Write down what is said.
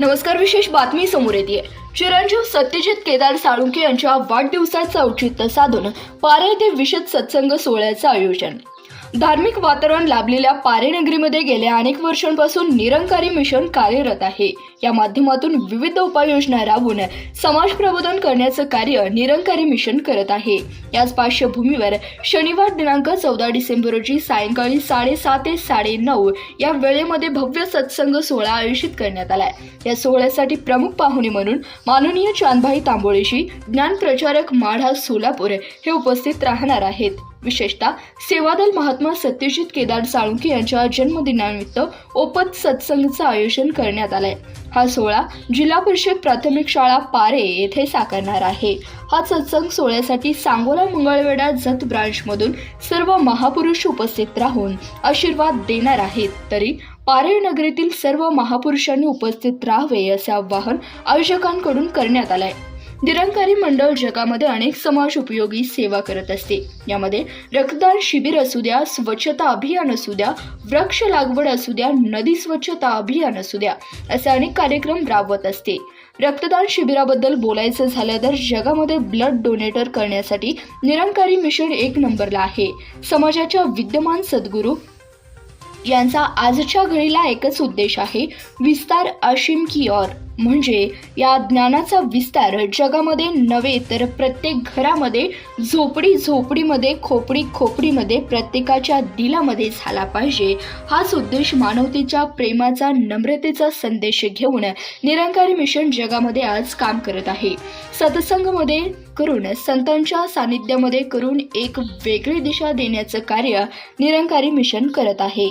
नमस्कार विशेष बातमी समोर येते. चिरंजीव सत्यजित केदार साळुंके यांच्या वाढदिवसाचं औचित्य साधून पारा येथे विशेष सत्संग सोहळ्याचं आयोजन. धार्मिक वातावरण लाभलेल्या पारे नगरीमध्ये गेल्या अनेक वर्षांपासून निरंकारी मिशन कार्यरत आहे. या माध्यमातून विविध उपाययोजना राबवून समाज प्रबोधन करण्याचं कार्य निरंकारी मिशन करत आहे. याच पार्श्वभूमीवर शनिवार दिनांक चौदा डिसेंबर रोजी सायंकाळी साडेसात ते साडेनऊ या वेळेमध्ये भव्य सत्संग सोहळा आयोजित करण्यात आलाय या सोहळ्यासाठी प्रमुख पाहुणे म्हणून माननीय चांदभाई तांबोळेशी ज्ञान प्रचारक माढा सोलापूर हे उपस्थित राहणार आहेत. विशेषतः सेवादल महात्मा सत्यजित केदार साळुंखे यांच्या जन्मदिनानिमित्त ओपत सत्संगचं आयोजन करण्यात आलंय. हा सोहळा जिल्हा परिषद प्राथमिक शाळा पारे येथे साकारणार आहे. हा सत्संग सोहळ्यासाठी सांगोला मंगळवेढा जत ब्रांचमधून सर्व महापुरुष उपस्थित राहून आशीर्वाद देणार आहेत. तरी पारे नगरीतील सर्व महापुरुषांनी उपस्थित राहावे असे आवाहन आयोजकांकडून करण्यात आलंय. निरंकारी मंडळ जगामध्ये अनेक समाज उपयोगी सेवा करत असते. यामध्ये रक्तदान शिबिर असू द्या स्वच्छता अभियान असू द्या वृक्ष लागवड असू द्या नदी स्वच्छता अभियान असू द्या असे अनेक कार्यक्रम राबवत असते. रक्तदान शिबिराबद्दल बोलायचं झालं तर जगामध्ये ब्लड डोनेटर करण्यासाठी निरंकारी मिशन एक नंबरला आहे. समाजाच्या विद्यमान सद्गुरू यांचा आजच्या घडीला एकच उद्देश आहे विस्तार आशिम की और म्हणजे या ज्ञानाचा विस्तार जगामध्ये नव्हे तर प्रत्येक घरामध्ये झोपडी झोपडीमध्ये खोपडी खोपडीमध्ये प्रत्येकाच्या दिलामध्ये झाला पाहिजे. हाच उद्देश मानवतेच्या प्रेमाचा नम्रतेचा संदेश घेऊन निरंकारी मिशन जगामध्ये आज काम करत आहे. सत्संगमध्ये करून संतांच्या सानिध्यामध्ये करून एक वेगळी दिशा देण्याचं कार्य निरंकारी मिशन करत आहे.